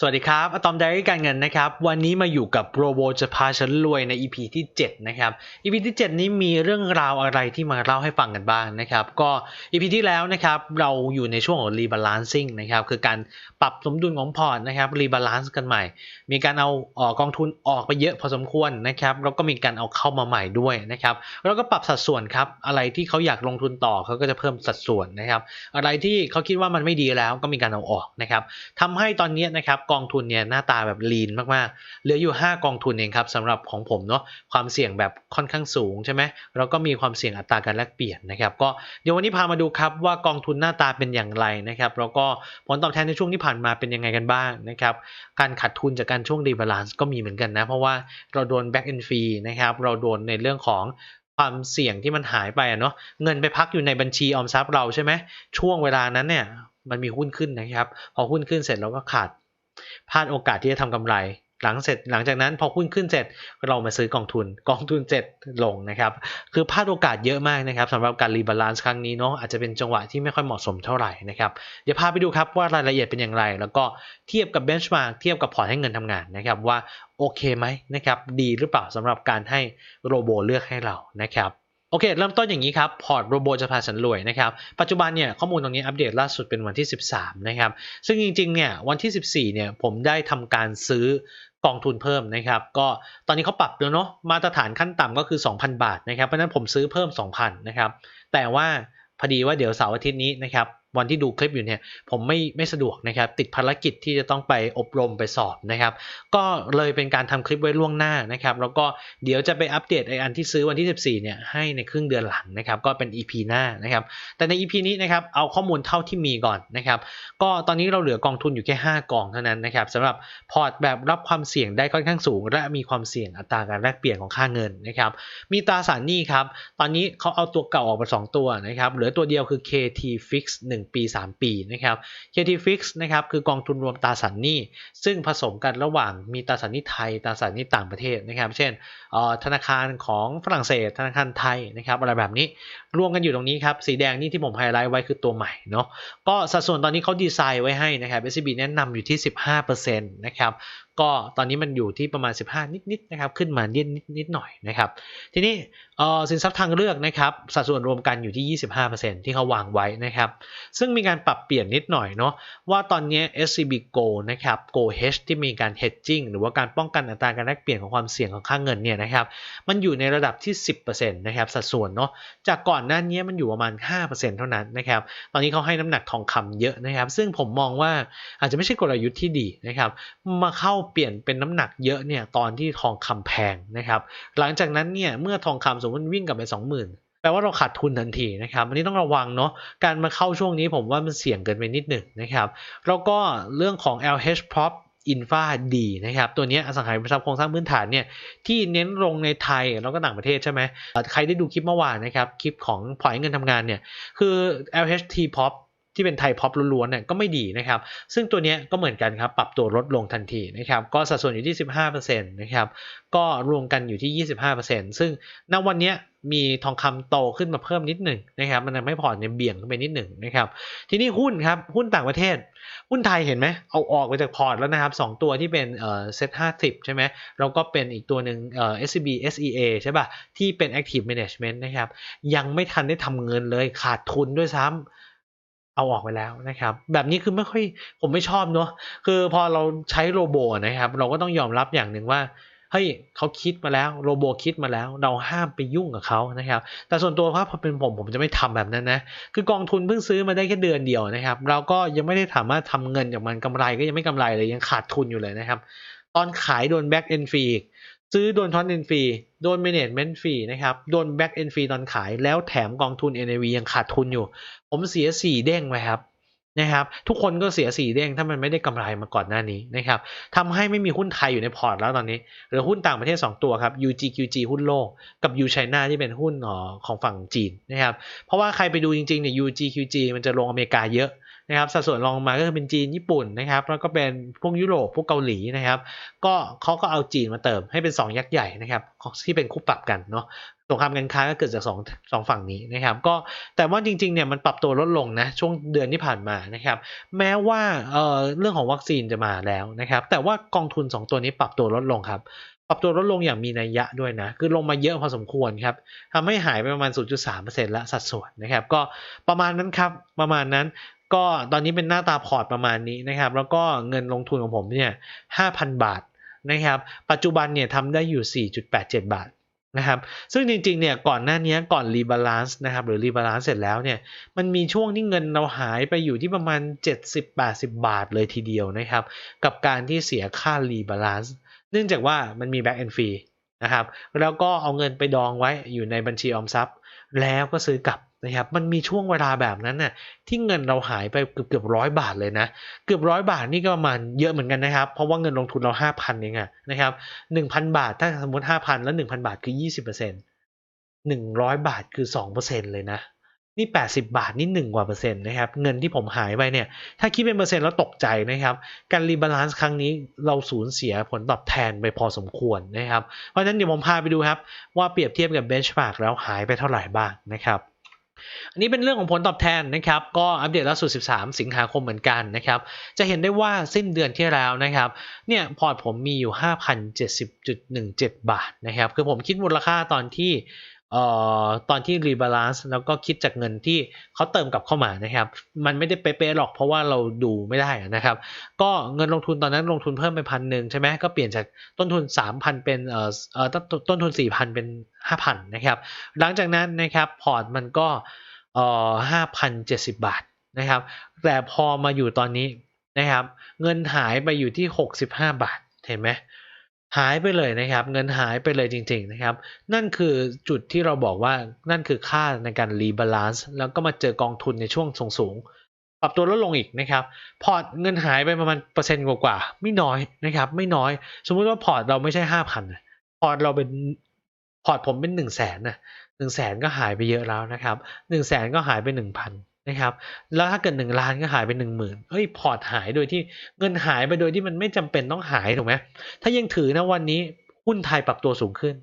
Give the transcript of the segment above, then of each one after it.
สวัสดีครับ อะตอมไดรี่การเงินนะครับ วันนี้มาอยู่กับโรโบจะพาฉันรวยใน EP ที่ 7 นะครับ EP ที่ 7 นี้มีเรื่องราวอะไรที่มาเล่าให้ฟังกันบ้างนะครับ ก็ EP ที่แล้วนะครับ เราอยู่ในช่วงของ rebalancing นะครับ คือการปรับสมดุลของพอร์ตนะครับ rebalance กันใหม่ มีการเอาออกกองทุนออกไปเยอะพอสมควรนะครับ แล้วก็มีการเอาเข้ามาใหม่ด้วยนะครับ แล้วก็ปรับสัดส่วนครับ อะไรที่เขาอยากลงทุนต่อเขาก็จะเพิ่มสัดส่วนนะครับ อะไรที่เขาคิดว่ามันไม่ดีแล้วก็มีการเอาออกนะครับทำให้ตอนนี้นะครับกองทุนเนี่ยหน้าตาแบบลีนมากๆ เหลืออยู่ 5 กองทุนเองครับสำหรับของผมเนาะความเสี่ยงแบบค่อนข้างสูงใช่ไหมแล้วก็มีความเสี่ยงอัตราการแลกเปลี่ยนนะครับก็เดี๋ยววันนี้พามาดูครับว่ากองทุนหน้าตาเป็นอย่างไรนะครับแล้วก็ผลตอบแทนในช่วงที่ผ่านมาเป็นยังไงกันบ้างนะครับการขาดทุนจากการช่วงรีบาลานซ์ก็มีเหมือนกันนะเพราะว่าเราโดนแบ็กเอนฟรีนะครับเราโดนในเรื่องของความเสี่ยงที่มันหายไปอะเนาะเงินไปพักอยู่ในบัญชีออมทรัพย์เราใช่ไหมช่วงเวลานั้นเนี่ยมันมีหุ้นขึ้นนะครับ พอหุ้นขึ้นเสร็จเราก็ขาด พลาดโอกาสที่จะทำกำไร หลังเสร็จหลังจากนั้นพอหุ้นขึ้นเสร็จเรามาซื้อกองทุนกองทุนเสร็จลงนะครับ คือพลาดโอกาสเยอะมากนะครับสำหรับการรีบาลานซ์ครั้งนี้เนาะอาจจะเป็นจังหวะที่ไม่ค่อยเหมาะสมเท่าไหร่นะครับเดี๋ยวพาไปดูครับว่ารายละเอียดเป็นอย่างไร แล้วก็เทียบกับเบนช์มาร์กเทียบกับพอร์ตให้เงินทำงานนะครับว่าโอเคไหมนะครับดีหรือเปล่าสำหรับการให้โรโบเลือกให้เรานะครับ โอเค เริ่มต้นอย่างนี้ครับ พอร์ตโรโบจะพาฉันรวยนะครับ ปัจจุบันเนี่ยข้อมูลตรงนี้อัปเดตล่าสุดเป็นวันที่ 13 นะครับ ซึ่งจริงๆ เนี่ยวันที่ 14 เนี่ยผมได้ทำการซื้อกองทุนเพิ่มนะครับ ก็ตอนนี้เขาปรับแล้วเนาะ มาตรฐานขั้นต่ำก็คือ 2,000 บาทนะครับ เพราะฉะนั้นผมซื้อเพิ่ม 2,000 นะครับ แต่ว่าพอดีว่าเดี๋ยวเสาร์อาทิตย์นี้นะครับ วันที่ดูคลิปอยู่เนี่ยผมไม่ไม่สะดวกนะครับติดภารกิจที่จะต้องไปอบรมไปสอบนะครับ ก็เลยเป็นการทำคลิปไว้ล่วงหน้านะครับ แล้วก็เดี๋ยวจะไปอัปเดตไออันที่ซื้อวันที่ 14เนี่ยให้ในครึ่งเดือนหลังนะครับก็เป็น EP หน้านะครับ แต่ใน EP นี้นะครับเอาข้อมูลเท่าที่มีก่อนนะครับก็ตอนนี้เราเหลือกองทุนอยู่แค่ 5 กองเท่านั้นนะครับสำหรับพอร์ตแบบรับความเสี่ยงได้ค่อนข้างสูง และมีความเสี่ยงอัตราการแลกเปลี่ยนของค่าเงินนะครับมีตราสารหนี้ครับตอนนี้เขาเอาตัวเก่าออกมา2ตัวนะครับเหลือตัวเดียวคือ KT Fix 1 1 ปี 3 ปีนะครับ KT Fix นะครับคือกองทุนรวมตราสารหนี้ ซึ่งผสมกันระหว่างมีตราสารหนี้ไทยตราสารหนี้ต่างประเทศนะครับ เช่นธนาคารของฝรั่งเศส ธนาคารไทยนะครับอะไรแบบนี้รวมกันอยู่ตรงนี้ครับ สีแดงนี่ที่ผมไฮไลท์ไว้คือตัวใหม่เนาะก็สัดส่วนตอนนี้เขาดีไซน์ไว้ให้นะครับ SCB แนะนำอยู่ที่ 15%นะครับ ก็ตอนนี้มันอยู่ที่ประมาณ 15 นิดๆนะครับขึ้นมานิดนิดนิดหน่อยนะครับทีนี้สินทรัพย์ทางเลือกนะครับสัดส่วนรวมกันอยู่ที่ 25%ที่เขาวางไว้นะครับซึ่งมีการปรับเปลี่ยนนิดหน่อยเนาะว่าตอนนี้ SCB Go นะครับ Go Hedge ที่มีการ hedging หรือว่าการป้องกันอัตราการแลกเปลี่ยนของความเสี่ยงของค่าเงินเนี่ยนะครับมันอยู่ในระดับที่ 10%นะครับสัดส่วนเนาะจากก่อนหน้านี้มันอยู่ประมาณ 5%เท่านั้นนะครับตอนนี้เขาให้น้ำหนักทองคำเยอะนะครับ ซึ่งผมมองว่าอาจจะไม่ใช่กลยุทธ์ที่ดีนะครับมาเข้าเปลี่ยนเป็นน้ำหนักเยอะเนี่ยตอนที่ทองคำแพงนะครับหลังจากนั้นเนี่ยเมื่อทองคำสมมติวิ่งกลับไป 20,000แปลว่าเราขาดทุนทันทีนะครับอันนี้ต้องระวังเนาะการมาเข้าช่วงนี้ผมว่ามันเสี่ยงเกินไปนิดหนึ่งนะครับแล้วก็เรื่องของ LH Prop อินฟาดีนะครับตัวนี้อสังหาริมทรัพย์โครงสร้างพื้นฐานเนี่ยที่เน้นลงในไทยแล้วก็ต่างประเทศใช่ไหมใครได้ดูคลิปเมื่อวานนะครับคลิปของพอร์ตเงินทำงานเนี่ยคือ LHT Pop ที่เป็นไทยพ็อปล้วนๆเนี่ยก็ไม่ดีนะครับ ซึ่งตัวนี้ก็เหมือนกันครับ ปรับตัวลดลงทันทีนะครับ ก็สัดส่วนอยู่ที่ 15%นะครับ ก็รวมกันอยู่ที่ 25%ซึ่งณวันนี้มีทองคำโตขึ้นมาเพิ่มนิดหนึ่งนะครับ มันทำให้พอร์ตเนี่ยเบี่ยงขึ้นไปนิดหนึ่งนะครับ ทีนี้หุ้นครับ หุ้นต่างประเทศ หุ้นไทยเห็นไหมเอาออกไปจากพอร์ตแล้วนะครับสองตัวที่เป็นเอ่อเซ็ตห้าสิบใช่ไหมแล้วก็เป็นอีกตัวหนึ่งเอ่อ SCB SEA ใช่ป่ะ ที่เป็น Active Management นะครับ ยังไม่ทันได้ทำเงินเลยขาดทุนด้วยซ้ำ เอาออกไปแล้วนะครับ แบบนี้คือไม่ค่อยผมไม่ชอบเนาะคือพอเราใช้โรโบนะครับ เราก็ต้องยอมรับอย่างหนึ่งว่าเฮ้ยเขาคิดมาแล้วโรโบคิดมาแล้ว เราห้ามไปยุ่งกับเขานะครับ แต่ส่วนตัวครับพอเป็นผมผมจะไม่ทำแบบนั้นนะคือกองทุนเพิ่งซื้อมาได้แค่เดือนเดียวนะครับ เราก็ยังไม่ได้สามารถทำเงินจากมันกำไรก็ยังไม่กำไรเลยยังขาดทุนอยู่เลยนะครับ ตอนขายโดนแบ็กเอนฟรี ซื้อโดนทอนเอ็นฟรี โดนเมเนจเมนต์ฟรีนะครับ โดนแบ็กเอ็นฟรีตอนขาย แล้วแถมกองทุน NAV ยังขาดทุนอยู่ ผมเสียสี่เด้งไปครับนะครับ ทุกคนก็เสียสี่เด้งถ้ามันไม่ได้กำไรมาก่อนหน้านี้นะครับทำให้ไม่มีหุ้นไทยอยู่ในพอร์ตแล้วตอนนี้เหลือหุ้นต่างประเทศ 2 ตัวครับ UGQG หุ้นโลก กับ U China ที่เป็นหุ้นของฝั่งจีนนะครับ เพราะว่าใครไปดูจริงๆเนี่ย UGQG มันจะลงอเมริกาเยอะ นะครับสัดส่วนรองมาก็คือเป็นจีนญี่ปุ่นนะครับแล้วก็เป็นพวกยุโรปพวกเกาหลีนะครับก็เขาก็เอาจีนมาเติมให้เป็น 2 ยักษ์ใหญ่นะครับที่เป็นคู่ปรับกันเนาะสงครามการค้าก็เกิดจากสองสองฝั่งนี้นะครับ ก็แต่ว่าจริงๆเนี่ยมันปรับตัวลดลงนะช่วงเดือนที่ผ่านมานะครับ แม้ว่าเอ่อเรื่องของวัคซีนจะมาแล้วนะครับ แต่ว่ากองทุน 2 ตัวนี้ปรับตัวลดลงครับ ปรับตัวลดลงอย่างมีนัยยะด้วยนะ คือลงมาเยอะพอสมควรครับทำให้หายไปประมาณ 0.3%ละสัดส่วนนะครับ ก็ประมาณนั้นครับ ประมาณนั้น ก็ตอนนี้เป็นหน้าตาพอร์ตประมาณนี้นะครับ แล้วก็เงินลงทุนของผมเนี่ย5,000 บาทนะครับ ปัจจุบันเนี่ยทำได้อยู่ 4.87 บาทนะครับ ซึ่งจริงๆ เนี่ย ก่อนหน้านี้ก่อนรีบาลานซ์นะครับ หรือรีบาลานซ์เสร็จแล้วเนี่ย มันมีช่วงที่เงินเราหายไปอยู่ที่ประมาณ 70-80 บาทเลยทีเดียวนะครับ กับการที่เสียค่ารีบาลานซ์ เนื่องจากว่ามันมีแบ็กแอนฟรีนะครับ แล้วก็เอาเงินไปดองไว้อยู่ในบัญชีออมทรัพย์ แล้วก็ซื้อกลับ นะครับมันมีช่วงเวลาแบบนั้นน่ะที่เงินเราหายไปเกือบเกือบร้อยบาทเลยนะ เกือบร้อยบาทนี่ก็ประมาณเยอะเหมือนกันนะครับ เพราะว่าเงินลงทุนเราห้าพันเองอะนะครับหนึ่งพันบาทถ้าสมมติห้าพันแล้วหนึ่งพันบาทคือยี่สิบเปอร์เซ็นต์หนึ่งร้อยบาทคือสองเปอร์เซ็นต์เลยนะนี่ 80 บาท นี่1กว่าเปอร์เซ็นต์นะครับ เงินที่ผมหายไปเนี่ย ถ้าคิดเป็นเปอร์เซ็นต์แล้วตกใจนะครับ การรีบาลานซ์ครั้งนี้เราสูญเสียผลตอบแทนไปพอสมควรนะครับ เพราะฉะนั้นเดี๋ยวผมพาไปดูครับ ว่าเปรียบเทียบกับเบนช์มาร์กแล้วหายไปเท่าไหร่บ้างนะครับ อันนี้เป็นเรื่องของผลตอบแทนนะครับ ก็อัปเดตล่าสุด 13 สิงหาคมเหมือนกันนะครับ จะเห็นได้ว่าสิ้นเดือนที่แล้วนะครับ เนี่ยพอร์ตผมมีอยู่ 5,070.17 บาทนะครับ คือผมคิดมูลค่าตอนที่ เอ่อตอนที่รีบาลานซ์แล้วก็คิดจากเงินที่เขาเติมกลับเข้ามานะครับ มันไม่ได้เป๊ะๆหรอกเพราะว่าเราดูไม่ได้นะครับ ก็เงินลงทุนตอนนั้นลงทุนเพิ่มไปพันหนึ่งใช่ไหมก็เปลี่ยนจากต้นทุน 3,000 เป็นเอ่อเอ่อต้นต้นทุน 4,000 เป็น 5,000 นะครับ หลังจากนั้นนะครับพอร์ตมันก็เอ่อ5,070 บาทนะครับ แต่พอมาอยู่ตอนนี้นะครับ เงินหายไปอยู่ที่ 65 บาทเห็นไหม หายไปเลยนะครับ เงินหายไปเลยจริงๆนะครับ นั่นคือจุดที่เราบอกว่านั่นคือค่าในการรีบาลานซ์แล้วก็มาเจอกองทุนในช่วงสูงๆปรับตัวลดลงอีกนะครับ พอร์ตเงินหายไปประมาณเปอร์เซ็นต์กว่าๆไม่น้อยนะครับ ไม่น้อย สมมุติว่าพอร์ตเราไม่ใช่ห้าพันพอร์ตเราเป็นพอร์ตผมเป็นหนึ่งแสนนะหนึ่งแสนก็หายไปเยอะแล้วนะครับหนึ่งแสนก็หายไปหนึ่งพัน นะครับ แล้วถ้าเกิดหนึ่งล้านก็หายไปหนึ่งหมื่นเฮ้ยพอร์ตหายโดยที่เงินหายไปโดยที่มันไม่จำเป็นต้องหายถูกไหมถ้ายังถือนะวันนี้หุ้นไทยปรับตัวสูงขึ้น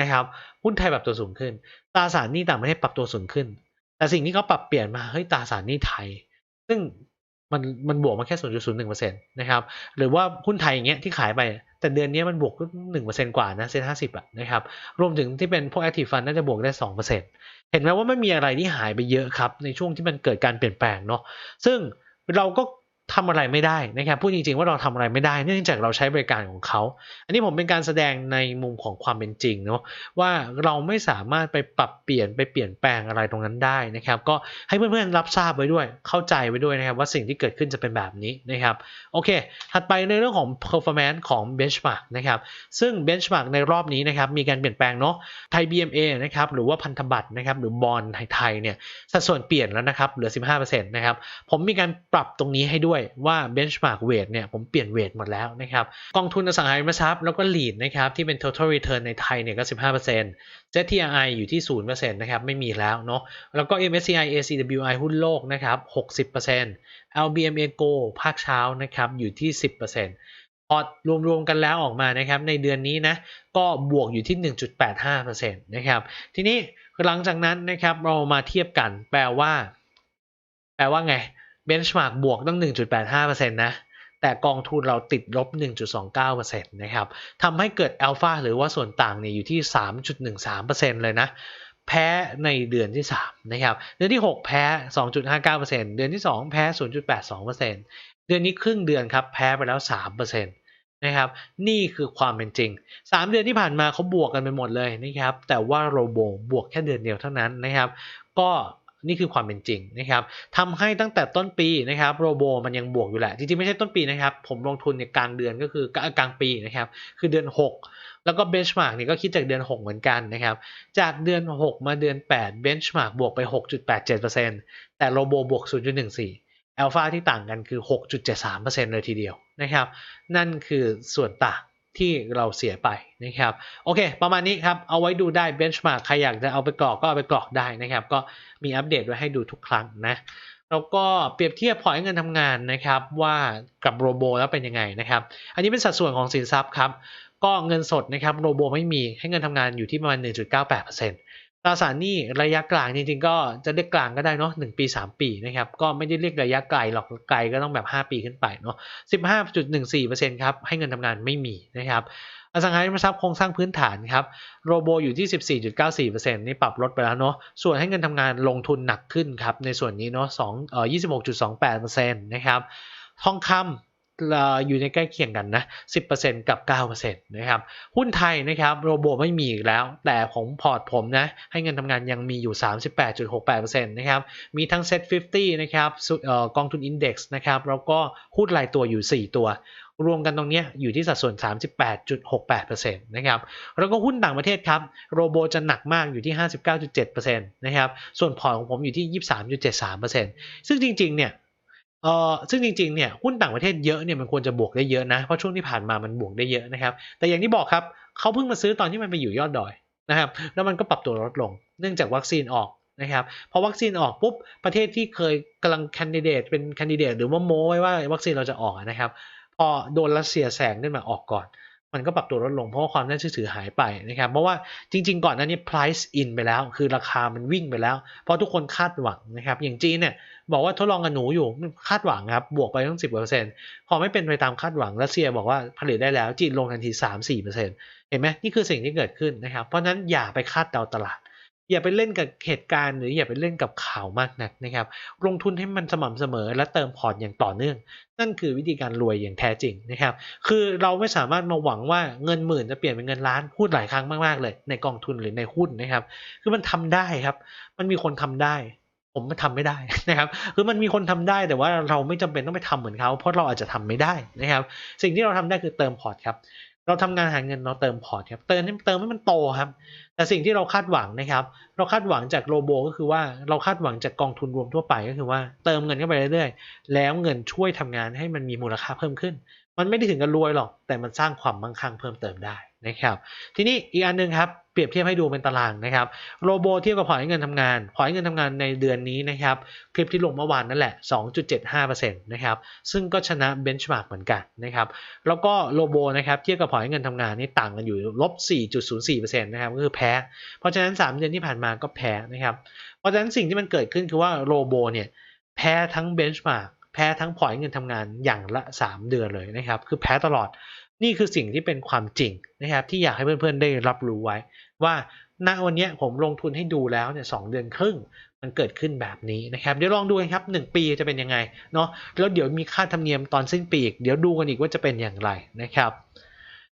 นะครับหุ้นไทยปรับตัวสูงขึ้น ตราสารหนี้ต่างประเทศปรับตัวสูงขึ้น แต่สิ่งที่เขาปรับเปลี่ยนมาเฮ้ยตราสารหนี้ไทย ซึ่ง มันมันบวกมาแค่ 0.01%นะครับ หรือว่าหุ้นไทยอย่างเงี้ยที่ขายไป แต่เดือนนี้มันบวกหนึ่งเปอร์เซ็นกว่านะเซ็นห้าสิบอะนะครับ รวมถึงที่เป็นพวก active fund น่าจะบวกได้สองเปอร์เซ็นเห็นไหมว่าไม่มีอะไรที่หายไปเยอะครับ ในช่วงที่มันเกิดการเปลี่ยนแปลงเนาะ ซึ่งเราก็ ทำอะไรไม่ได้นะครับพูดจริงๆว่าเราทำอะไรไม่ได้ เนื่องจากเราใช้บริการของเขา อันนี้ผมเป็นการแสดงในมุมของความเป็นจริงเนาะว่าเราไม่สามารถไปปรับเปลี่ยนไปเปลี่ยนแปลงอะไรตรงนั้นได้นะครับ ก็ให้เพื่อนๆรับทราบไว้ด้วย เข้าใจไว้ด้วยนะครับ ว่าสิ่งที่เกิดขึ้นจะเป็นแบบนี้นะครับโอเค ถัดไปในเรื่องของ performance ของ benchmark นะครับซึ่ง benchmark ในรอบนี้นะครับมีการเปลี่ยนแปลงเนาะไทย BMA นะครับหรือว่าพันธบัตรนะครับหรือบอลไทยเนี่ยสัดส่วนเปลี่ยนแล้วนะครับเหลือ 15%นะครับผมมีการปรับตรงนี้ให้ด้วยว่า benchmark weight เนี่ยผมเปลี่ยน weight หมดแล้วนะครับกองทุนอสังหาริมทรัพย์แล้วก็ lead นะครับที่เป็น total return ในไทยเนี่ยก็ 15% ZTI อยู่ที่ 0%นะครับไม่มีแล้วเนาะแล้วก็ MSCI ACWI หุ้นโลกนะครับ 60% LBMA Go ภาคเช้านะครับอยู่ที่ 10%พอรวมๆกันแล้วออกมานะครับในเดือนนี้นะก็บวกอยู่ที่ 1.85%นะครับทีนี้หลังจากนั้นนะครับเรามาเทียบกันแปลว่า แปลว่าไง Benchmark บวกตั้ง 1.85%นะแต่กองทุนเราติดลบ 1.29%นะครับทำให้เกิดอัลฟาหรือว่าส่วนต่างเนี่ยอยู่ที่ 3.13%เลยนะ แพ้ในเดือนที่ 3 นะครับ เดือนที่ 6 แพ้ 2.59%เดือนที่ 2 แพ้ 0.82%เดือนนี้ครึ่งเดือนครับ แพ้ไปแล้ว 3%นะครับ นี่คือความเป็นจริง 3 เดือนที่ผ่านมาเขาบวกกันไปหมดเลยนะครับ แต่ว่าโรโบบวกแค่เดือนเดียวเท่านั้นนะครับ ก็ นี่คือความเป็นจริงนะครับทำให้ตั้งแต่ต้นปีนะครับโรโบมันยังบวกอยู่แหละ จริงๆ ไม่ใช่ต้นปีนะครับ ผมลงทุนในกลางเดือนก็คือกลางปีนะครับ คือเดือน 6 แล้วก็เบนช์มาร์กนี่ก็คิดจากเดือน 6 เหมือนกันนะครับ จากเดือน 6 มาเดือน 8เบนช์มาร์กบวกไป 6.87%แต่โรโบบวก 0.14อัลฟาที่ต่างกันคือ 6.73%เลยทีเดียวนะครับ นั่นคือส่วนต่าง ที่เราเสียไปนะครับโอเค ประมาณนี้ครับ เอาไว้ดูได้เบนช์มาร์กใครอยากจะเอาไปกรอกก็เอาไปกรอกได้นะครับ ก็มีอัปเดตไว้ให้ดูทุกครั้งนะแล้วก็เปรียบเทียบพอร์ตให้เงินทำงานนะครับว่ากับโรโบแล้วเป็นยังไงนะครับ อันนี้เป็นสัดส่วนของสินทรัพย์ครับ ก็เงินสดนะครับโรโบไม่มีให้เงินทำงานอยู่ที่ประมาณ 1.98% ตราสารหนี้ระยะกลางจริงๆ ก็จะเรียกกลางก็ได้เนาะ1ปี 3 ปีนะครับก็ไม่ได้เรียกระยะไกลหรอกไกลก็ต้องแบบ 5 ปีขึ้นไปเนาะ15.14%ครับให้เงินทำงานไม่มีนะครับอสังหาริมทรัพย์โครงสร้างพื้นฐานครับโรโบอยู่ที่ 14.94%นี่ปรับลดไปแล้วเนาะส่วนให้เงินทำงานลงทุนหนักขึ้นครับในส่วนนี้เนาะ2เอ่อ26.28%นะครับทองคำ อยู่ในใกล้เคียงกันนะ 10%กับ 9%นะครับ หุ้นไทยนะครับโรโบไม่มีอีกแล้ว แต่ของพอร์ตผมนะ ให้เงินทำงานยังมีอยู่ 38.68%นะครับ มีทั้ง Set 50 นะครับกองทุน Index นะครับ แล้วก็หุ้นรายตัวอยู่ 4 ตัวรวมกันตรงนี้อยู่ที่สัดส่วน 38.68%นะครับ แล้วก็หุ้นต่างประเทศครับ โรโบจะหนักมากอยู่ที่ 59.7%นะครับ ส่วนพอร์ตของผมอยู่ที่ 23.73%ซึ่งจริงๆ เนี่ย เออซึ่งจริงๆเนี่ยหุ้นต่างประเทศเยอะเนี่ยมันควรจะบวกได้เยอะนะ เพราะช่วงที่ผ่านมามันบวกได้เยอะนะครับ แต่อย่างที่บอกครับเขาเพิ่งมาซื้อตอนที่มันไปอยู่ยอดดอยนะครับ แล้วมันก็ปรับตัวลดลง เนื่องจากวัคซีนออกนะครับพอวัคซีนออกปุ๊บประเทศที่เคยกำลังแคนดิเดตเป็นแคนดิเดตหรือว่าโม้ไว้ว่าวัคซีนเราจะออกนะครับพอโดนรัสเซียแซงขึ้นมาออกก่อน มันก็ปรับตัวลดลงเพราะว่าความน่าเชื่อถือหายไปนะครับ เพราะว่าจริง ๆ ก่อนหน้านี้ price in ไปแล้ว คือราคามันวิ่งไปแล้ว เพราะทุกคนคาดหวังนะครับ อย่างจีนเนี่ยบอกว่าทดลองกับหนูอยู่คาดหวังครับ บวกไปตั้งสิบเปอร์เซ็นต์พอไม่เป็นไปตามคาดหวังรัสเซียบอกว่าผลิตได้แล้วจีนลงทันทีสามสี่เปอร์เซ็นต์เห็นไหมนี่คือสิ่งที่เกิดขึ้นนะครับ เพราะนั้นอย่าไปคาดเดาตลาด อย่าไปเล่นกับเหตุการณ์ หรืออย่าไปเล่นกับข่าวมากนักนะครับ ลงทุนให้มันสม่ำเสมอและเติมพอร์ตอย่างต่อเนื่อง นั่นคือวิธีการรวยอย่างแท้จริงนะครับ คือเราไม่สามารถมาหวังว่าเงินหมื่นจะเปลี่ยนเป็นเงินล้านพูดหลายครั้งมากๆเลย ในกองทุนหรือในหุ้นนะครับ คือมันทำได้ครับ มันมีคนทำได้ผมมันทำไม่ได้นะครับ คือมันมีคนทำได้แต่ว่าเราไม่จำเป็นต้องไปทำเหมือนเขาเพราะเราอาจจะทำไม่ได้นะครับ สิ่งที่เราทำได้คือเติมพอร์ตครับ เราทำงานหาเงินเราเติมพอร์ตครับเติมให้เติมให้มันโตครับ แต่สิ่งที่เราคาดหวังนะครับ เราคาดหวังจากโลโบก็คือว่าเราคาดหวังจากกองทุนรวมทั่วไปก็คือว่าเติมเงินเข้าไปเรื่อยๆ แล้วเงินช่วยทำงานให้มันมีมูลค่าเพิ่มขึ้น มันไม่ได้ถึงกับรวยหรอก แต่มันสร้างความมั่งคั่งเพิ่มเติมได้นะครับ ทีนี้อีกอันนึงครับ เปรียบเทียบให้ดูเป็นตารางนะครับ โรโบเทียบกับพอร์ตเงินทำงาน พอร์ตเงินทำงานในเดือนนี้นะครับ คลิปที่ลงเมื่อวานนั่นแหละ 2.75%นะครับ ซึ่งก็ชนะเบนช์มาร์กเหมือนกันนะครับ แล้วก็โรโบนะครับ เทียบกับพอร์ตเงินทำงานนี่ต่างกันอยู่ลบ 4.04%นะครับ ก็คือแพ้ เพราะฉะนั้น 3 เดือนที่ผ่านมาก็แพ้นะครับ เพราะฉะนั้นสิ่งที่มันเกิดขึ้นคือว่าโรโบเนี่ยแพ้ทั้งเบนช์มาร์ก แพ้ทั้งพอร์ตเงินทำงานอย่างละ 3 เดือนเลยนะครับ คือแพ้ตลอดนี่คือสิ่งที่เป็นความจริงนะครับที่อยากให้เพื่อนๆได้รับรู้ไว้ ว่าณวันนี้ผมลงทุนให้ดูแล้วเนี่ยสเดือนครึ่งมันเกิดขึ้นแบบนี้นะครับเดี๋ยวลองดูกันครับ1ปีจะเป็นยังไงเนาะแล้วเดี๋ยวมีค่าธรรมเนียมตอนสิ้นปีอีกเดี๋ยวดูกันอีกว่าจะเป็นอย่างไรนะครับ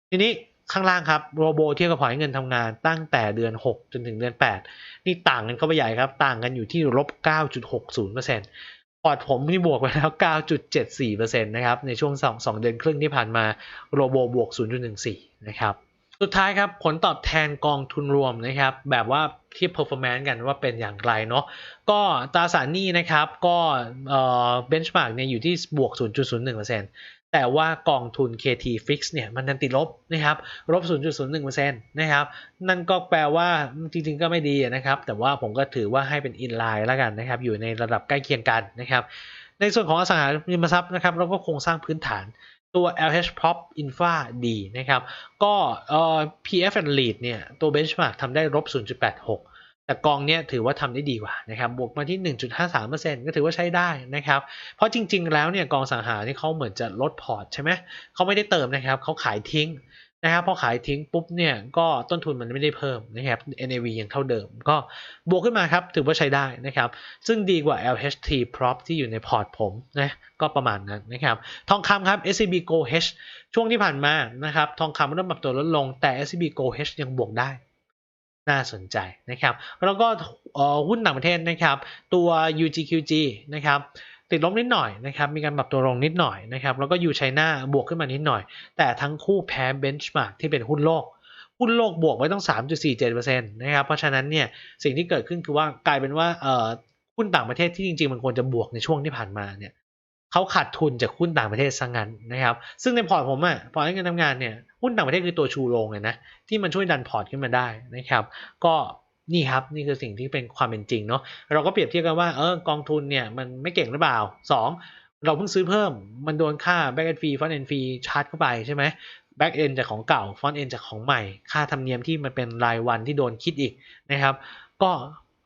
ทีนี้ข้างล่างครับโรโบเทียบกับพอร์ตเงินทำงานตั้งแต่เดือน 6 จนถึงเดือน 8 นี่ต่างกันเข้าไปใหญ่ครับ ต่างกันอยู่ที่ลบ9.60% พอร์ตผมนี่บวกไปแล้ว 9.74%นะครับ ในช่วง 2 2 เดือนครึ่งที่ผ่านมา โรโบบวก 0.14 นะครับ สุดท้ายครับ ผลตอบแทนกองทุนรวมนะครับ แบบว่าที่ performance กันว่าเป็นอย่างไรเนาะ ก็ตราสารหนี้นะครับ ก็เอ่อ benchmark เนี่ยอยู่ที่บวก 0.01% แต่ว่ากองทุน KT Fix เนี่ยมันนันติดลบนะครับลบ 0.01%นะครับนั่นก็แปลว่าจริงๆก็ไม่ดีนะครับ แต่ว่าผมก็ถือว่าให้เป็น inline แล้วกันนะครับอยู่ในระดับใกล้เคียงกันนะครับในส่วนของอสังหาริมทรัพย์นะครับเราก็โครงสร้างพื้นฐานตัว LH Prop Infra ดีนะครับ ก็เอ่อ PF and Lead เนี่ย ตัว benchmark ทำได้ลบ 0.86 แต่กองเนี้ยถือว่าทำได้ดีกว่านะครับบวกมาที่ 1.53%ก็ถือว่าใช้ได้นะครับ เพราะจริง ๆ แล้วเนี่ยกองสังหานี่เขาเหมือนจะลดพอร์ตใช่ไหมเขาไม่ได้เติมนะครับเขาขายทิ้งนะครับพอขายทิ้งปุ๊บเนี่ยก็ต้นทุนมันไม่ได้เพิ่มนะครับ NAV ยังเท่าเดิม ก็บวกขึ้นมาครับถือว่าใช้ได้นะครับ ซึ่งดีกว่า LHT Prop ที่อยู่ในพอร์ตผมนะก็ประมาณนั้นนะครับ ทองคำครับ SCB Gold H ช่วงที่ผ่านมานะครับทองคำเริ่มปรับตัวลดลงแต่ SCB Gold H ยังบวกได้ น่าสนใจนะครับ แล้วก็หุ้นต่างประเทศนะครับ ตัว UGQG นะครับติดลบนิดหน่อยนะครับ มีการปรับตัวลงนิดหน่อยนะครับ แล้วก็อยู่ไชน่าบวกขึ้นมานิดหน่อย แต่ทั้งคู่แพ้เบนช์มาร์กที่เป็นหุ้นโลก หุ้นโลกบวกไว้ต้อง 3.47%นะครับ เพราะฉะนั้นเนี่ย สิ่งที่เกิดขึ้นคือว่ากลายเป็นว่าเอ่อหุ้นต่างประเทศที่จริงๆ มันควรจะบวกในช่วงที่ผ่านมาเนี่ย เขาขาดทุนจากหุ้นต่างประเทศซะงั้นนะครับ ซึ่งในพอร์ตผมอะพอร์ตเงินทำงานเนี่ยหุ้นต่างประเทศคือตัวชูโรงเลยนะที่มันช่วยดันพอร์ตขึ้นมาได้นะครับ ก็นี่ครับนี่คือสิ่งที่เป็นความเป็นจริงเนาะเราก็เปรียบเทียบกันว่าเออกองทุนเนี่ยมันไม่เก่งหรือเปล่าสองเราเพิ่งซื้อเพิ่มมันโดนค่า back end fee front end fee ชาร์จเข้าไปใช่ไหม back end จากของเก่า front end จากของใหม่ ค่าธรรมเนียมที่มันเป็นรายวันที่โดนคิดอีกนะครับ ก็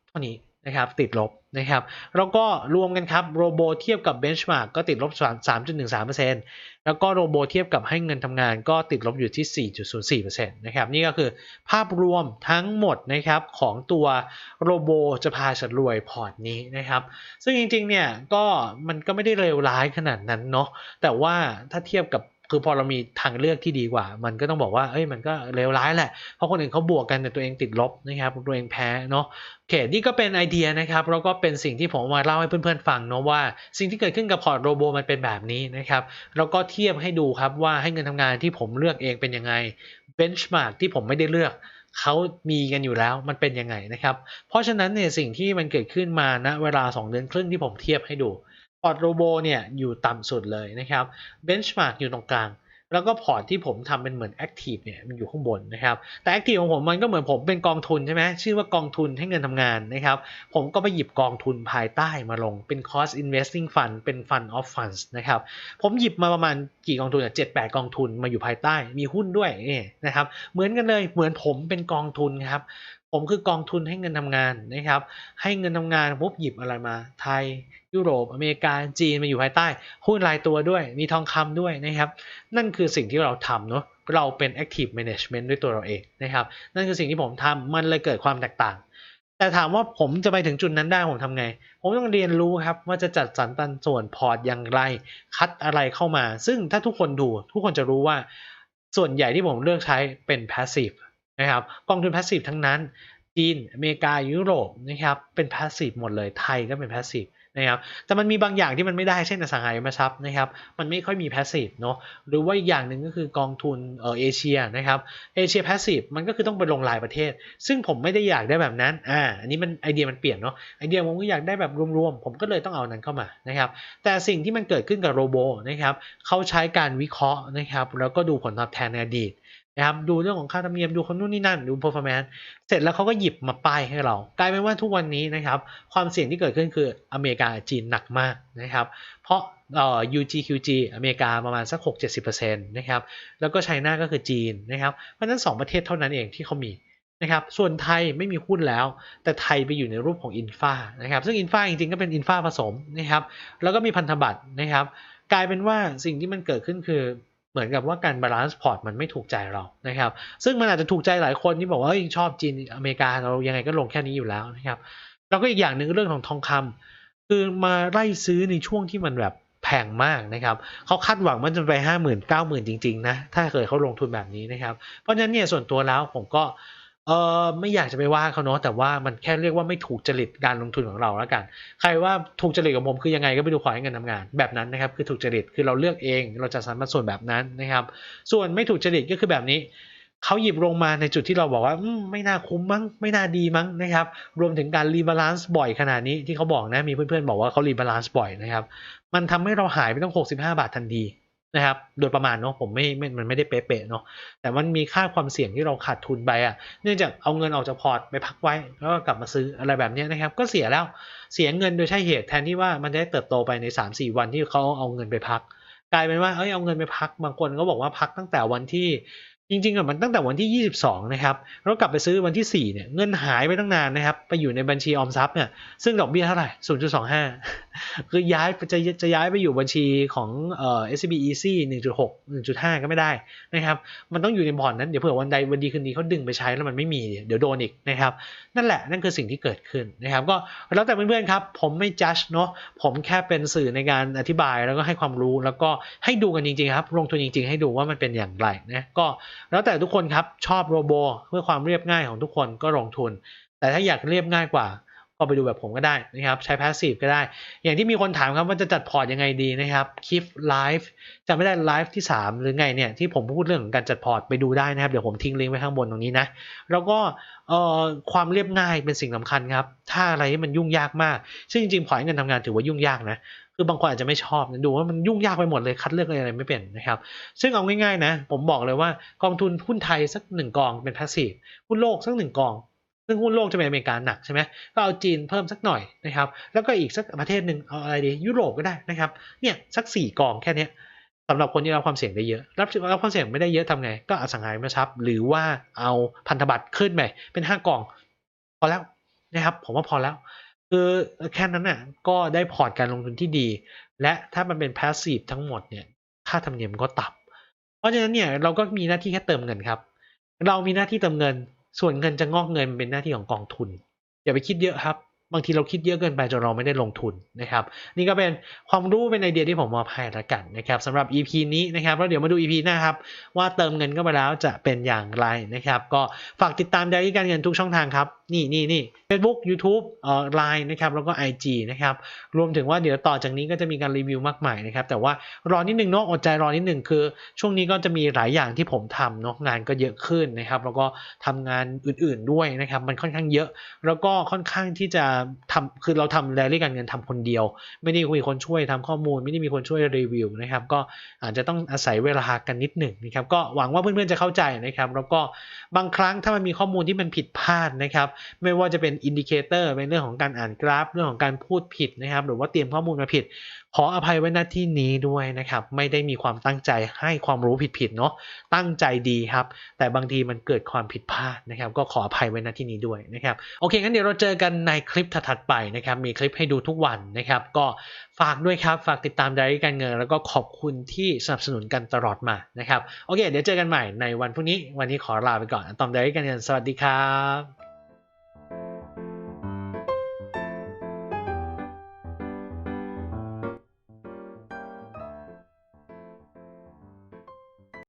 เท่านี้ นะครับติดลบนะครับแล้วก็รวมกันครับโรโบเทียบกับเบนช์มาร์กก็ติดลบ 3.13%แล้วก็โรโบเทียบกับให้เงินทำงานก็ติดลบอยู่ที่ 4.04%นะครับนี่ก็คือภาพรวมทั้งหมดนะครับของตัวโรโบจะพาฉันรวยพอร์ตนี้นะครับซึ่งจริงๆเนี่ยก็มันก็ไม่ได้เลวร้ายขนาดนั้นเนาะแต่ว่าถ้าเทียบกับ คือพอเรามีทางเลือกที่ดีกว่า มันก็ต้องบอกว่าเอ้ยมันก็เลวร้ายแหละ เพราะคนอื่นเขาบวกกันแต่ตัวเองติดลบนะครับตัวเองแพ้เนาะโอเคนี่ก็เป็นไอเดียนะครับแล้วก็เป็นสิ่งที่ผมมาเล่าให้เพื่อนๆฟังเนาะว่า สิ่งที่เกิดขึ้นกับพอร์ตโรโบมันเป็นแบบนี้นะครับแล้วก็เทียบให้ดูครับว่าให้เงินทำงานที่ผมเลือกเองเป็นยังไงเบนช์มาร์กที่ผมไม่ได้เลือกเขามีกันอยู่แล้วมันเป็นยังไงนะครับ เพราะฉะนั้นเนี่ยสิ่งที่มันเกิดขึ้นมาณเวลา 2 เดือนครึ่งที่ผมเทียบให้ดู พอร์ตโรโบเนี่ยอยู่ต่ำสุดเลยนะครับเบนช์มาร์กอยู่ตรงกลาง แล้วก็พอร์ตที่ผมทำเป็นเหมือนแอคทีฟเนี่ยมันอยู่ข้างบนนะครับ แต่แอคทีฟของผมมันก็เหมือนผมเป็นกองทุนใช่ไหมชื่อว่ากองทุนให้เงินทำงานนะครับ ผมก็ไปหยิบกองทุนภายใต้มาลงเป็น cost investing fund เป็น fund of funds นะครับ ผมหยิบมาประมาณกี่กองทุนอะเจ็ดแปดกองทุนมาอยู่ภายใต้มีหุ้นด้วยนี่นะครับเหมือนกันเลยเหมือนผมเป็นกองทุนครับ ผมคือกองทุนให้เงินทำงานนะครับ ให้เงินทำงานปุ๊บหยิบอะไรมา ไทย ยุโรป อเมริกา จีนมาอยู่ภายใต้ หุ้นรายตัวด้วย มีทองคำด้วยนะครับ นั่นคือสิ่งที่เราทำเนาะ เราเป็น active management ด้วยตัวเราเองนะครับ นั่นคือสิ่งที่ผมทำมันเลยเกิดความแตกต่าง แต่ถามว่าผมจะไปถึงจุดนั้นได้ผมทำไง ผมต้องเรียนรู้ครับว่าจะจัดสรรปันส่วนพอร์ตอย่างไร คัดอะไรเข้ามา ซึ่งถ้าทุกคนดู ทุกคนจะรู้ว่า ส่วนใหญ่ที่ผมเลือกใช้เป็น passive นะครับกองทุน passive ทั้งนั้นจีนอเมริกายุโรปนะครับเป็น passive หมดเลยไทยก็เป็น passive นะครับแต่มันมีบางอย่างที่มันไม่ได้เช่นอสังหาริมทรัพย์นะครับมันไม่ค่อยมี passive เนาะหรือว่าอีกอย่างหนึ่งก็คือกองทุนเออเอเชียนะครับเอเชีย passive มันก็คือต้องไปลงรายประเทศ ซึ่งผมไม่ได้อยากได้แบบนั้นอ่าอันนี้มันไอเดียมันเปลี่ยนเนาะไอเดียผมก็อยากได้แบบรวมๆผมก็เลยต้องเอานั้นเข้ามานะครับแต่สิ่งที่มันเกิดขึ้นกับโรโบนะครับเขาใช้การวิเคราะห์นะครับแล้วก็ดูผลตอบแทนในอดีต นะครับดูเรื่องของค่าธรรมเนียมดูคนนู่นนี่นั่นดู performance เสร็จแล้วเขาก็หยิบมาป้ายให้เรา กลายเป็นว่าทุกวันนี้นะครับ ความเสี่ยงที่เกิดขึ้นคืออเมริกาจีนหนักมากนะครับ เพราะเอ่อ UGQG อเมริกาประมาณสัก 6-70%นะครับแล้วก็ไชน่าก็คือจีนนะครับเพราะฉะนั้น 2 ประเทศเท่านั้นเองที่เขามีนะครับส่วนไทยไม่มีหุ้นแล้ว แต่ไทยไปอยู่ในรูปของอินฟานะครับซึ่งอินฟาจริงๆก็เป็นอินฟาผสมนะครับแล้วก็มีพันธบัตรนะครับกลายเป็นว่าสิ่งที่มันเกิดขึ้นคือ เหมือนกับว่าการบาลานซ์พอร์ตมันไม่ถูกใจเรานะครับ ซึ่งมันอาจจะถูกใจหลายคนที่บอกว่าชอบจีนอเมริกาเรายังไงก็ลงแค่นี้อยู่แล้วนะครับ แล้วก็อีกอย่างหนึ่งเรื่องของทองคำคือมาไล่ซื้อในช่วงที่มันแบบแพงมากนะครับเขาคาดหวังมันจะไปห้าหมื่นเก้าหมื่นจริงๆนะถ้าเกิดเขาลงทุนแบบนี้นะครับ เพราะฉะนั้นเนี่ยส่วนตัวแล้วผมก็ เออไม่อยากจะไปว่าเขาเนาะแต่ว่ามันแค่เรียกว่าไม่ถูกจริตการลงทุนของเราแล้วกัน ใครว่าถูกจริตกับผมคือยังไงก็ไปดูขอให้เงินทำงานแบบนั้นนะครับคือถูกจริตคือเราเลือกเองเราจะสรรมาส่วนแบบนั้นนะครับ ส่วนไม่ถูกจริตก็คือแบบนี้เขาหยิบลงมาในจุดที่เราบอกว่าไม่น่าคุ้มมั้งไม่น่าดีมั้งนะครับ รวมถึงการรีบาลานซ์บ่อยขนาดนี้ที่เขาบอกนะมีเพื่อนๆบอกว่าเขารีบาลานซ์บ่อยนะครับ มันทำให้เราหายไปต้อง65 บาททันที นะครับ โดยประมาณเนาะผมไม่ไม่มันไม่ได้เป๊ะๆเนาะแต่มันมีค่าความเสี่ยงที่เราขาดทุนไปอะ เนื่องจากเอาเงินออกจากพอร์ตไปพักไว้แล้วก็กลับมาซื้ออะไรแบบนี้นะครับ ก็เสียแล้วเสียเงินโดยใช่เหตุแทนที่ว่ามันได้เติบโตไปใน 3-4 วันที่เขาเอาเงินไปพัก กลายเป็นว่าเอ้ยเอาเงินไปพักบางคนก็บอกว่าพักตั้งแต่วันที่ จริงๆอะมันตั้งแต่วันที่ 22 นะครับแล้วกลับไปซื้อวันที่ 4 เนี่ยเงินหายไปตั้งนานนะครับ ไปอยู่ในบัญชีออมทรัพย์เนี่ยซึ่งดอกเบี้ยเท่าไหร่ 0.25 คือย้ายจะจะย้ายไปอยู่บัญชีของเอ่อ SCB Easy 1.6 1.5 ก็ไม่ได้นะครับ มันต้องอยู่ในบ่อร์ดนั้นเดี๋ยวเผื่อวันใดวันดีคืนดีเขาดึงไปใช้แล้วมันไม่มีเดี๋ยวโดนอีกนะครับ นั่นแหละนั่นคือสิ่งที่เกิดขึ้นนะครับ ก็แล้วแต่เพื่อนๆครับ ผมไม่จัดเนาะผมแค่เป็นสื่อในการอธิบายแล้วก็ให้ความรู้แล้วก็ให้ดูกันจริงๆครับ ลงทุนจริง ๆ ให้ดูว่ามันเป็นอย่างไรนะก็แล้วแต่ทุกคนครับชอบโรโบเพื่อความเรียบง่ายของทุกคนก็ลงทุน แต่ถ้าอยากเรียบง่ายกว่า ก็ไปดูแบบผมก็ได้นะครับ ใช้ passive ก็ได้ อย่างที่มีคนถามครับว่าจะจัดพอร์ตยังไงดีนะครับคลิปไลฟ์จะไม่ได้ไลฟ์ที่ 3 หรือไงเนี่ยที่ผมพูดเรื่องของการจัดพอร์ตไปดูได้นะครับ เดี๋ยวผมทิ้งลิงก์ไว้ข้างบนตรงนี้นะ แล้วก็เอ่อความเรียบง่ายเป็นสิ่งสำคัญครับ ถ้าอะไรที่มันยุ่งยากมาก ซึ่งจริงๆพอร์ตเงินทำงานถือว่ายุ่งยากนะคือบางคนอาจจะไม่ชอบนะดูว่ามันยุ่งยากไปหมดเลยคัดเลือกอะไรไม่เป็นนะครับ ซึ่งเอาง่ายๆนะ ผมบอกเลยว่ากองทุนหุ้นไทยสักหนึ่งกองเป็นพาสซีฟหุ้นโลกสักหนึ่งกอง ซึ่งหุ้นโลกจะเป็นอเมริกาหนักใช่ไหมก็เอาจีนเพิ่มสักหน่อยนะครับ แล้วก็อีกสักประเทศหนึ่งเอาอะไรดียุโรปก็ได้นะครับ เนี่ยสักสี่กองแค่นี้สำหรับคนที่รับความเสี่ยงได้เยอะ รับรับความเสี่ยงไม่ได้เยอะทำไง ก็อสังหาริมทรัพย์ หรือว่าเอาพันธบัตรขึ้นไปเป็นห้ากอง พอแล้วนะครับผมว่าพอแล้ว คือแค่นั้นน่ะก็ได้พอร์ตการลงทุนที่ดี และถ้ามันเป็น passive ทั้งหมดเนี่ยค่าธรรมเนียมก็ต่ำเพราะฉะนั้นเนี่ยเราก็มีหน้าที่แค่เติมเงินครับ เรามีหน้าที่เติมเงิน ส่วนเงินจะงอกเงินเป็นหน้าที่ของกองทุน อย่าไปคิดเยอะครับ บางทีเราคิดเยอะเกินไปจนเราไม่ได้ลงทุนนะครับ นี่ก็เป็นความรู้เป็นไอเดียที่ผมมอบให้ละกันนะครับสำหรับ EP นี้นะครับแล้วเดี๋ยวมาดู EP หน้าครับ ว่าเติมเงินเข้าไปแล้วจะเป็นอย่างไรนะครับ ก็ฝากติดตามไดารี่การเงินทุกช่องทางครับนี่นี่นี่ Facebook YouTube เอ่อ Line นะครับ แล้วก็ IG นะครับ รวมถึงว่าเดี๋ยวต่อจากนี้ก็จะมีการรีวิวมากมายนะครับ แต่ว่ารอนิดนึงเนาะอดใจรอนิดนึงคือ ช่วงนี้ก็จะมีหลายอย่างที่ผมทำเนาะงานก็เยอะขึ้นนะครับ แล้วก็ทำงานอื่นๆด้วยนะครับ มันค่อนข้างเยอะ แล้วก็ค่อนข้างที่จะทำคือเราทำแรลลี่การเงินทำคนเดียว ไม่ได้มีคนช่วยทำข้อมูล ไม่ได้มีคนช่วยรีวิวนะครับ ก็อาจจะต้องอาศัยเวลากันนิดหนึ่งนะครับ ก็หวังว่าเพื่อนๆจะเข้าใจนะครับ แล้วก็บางครั้งถ้ามันมีข้อมูลที่มันผิดพลาดนะครับไม่ว่าจะเป็นอินดิเคเตอร์เป็นเรื่องของการอ่านกราฟ เรื่องของการพูดผิดนะครับ หรือว่าเตรียมข้อมูลมาผิด ขออภัยไว้ณที่นี้ด้วยนะครับ ไม่ได้มีความตั้งใจให้ความรู้ผิดๆเนาะตั้งใจดีครับ แต่บางทีมันเกิดความผิดพลาดนะครับ ก็ขออภัยไว้ณที่นี้ด้วยนะครับโอเคงั้นเดี๋ยวเราเจอกันในคลิปถัดๆไปนะครับ มีคลิปให้ดูทุกวันนะครับ ก็ฝากด้วยครับ ฝากติดตามไดอารี่การเงิน แล้วก็ขอบคุณที่สนับสนุนกันตลอดมานะครับ โอเค เดี๋ยวเจอกันใหม่ในวันพรุ่งนี้ วันนี้ขอลาไปก่อน ตอมไดอารี่การเงิน สวัสดีครับ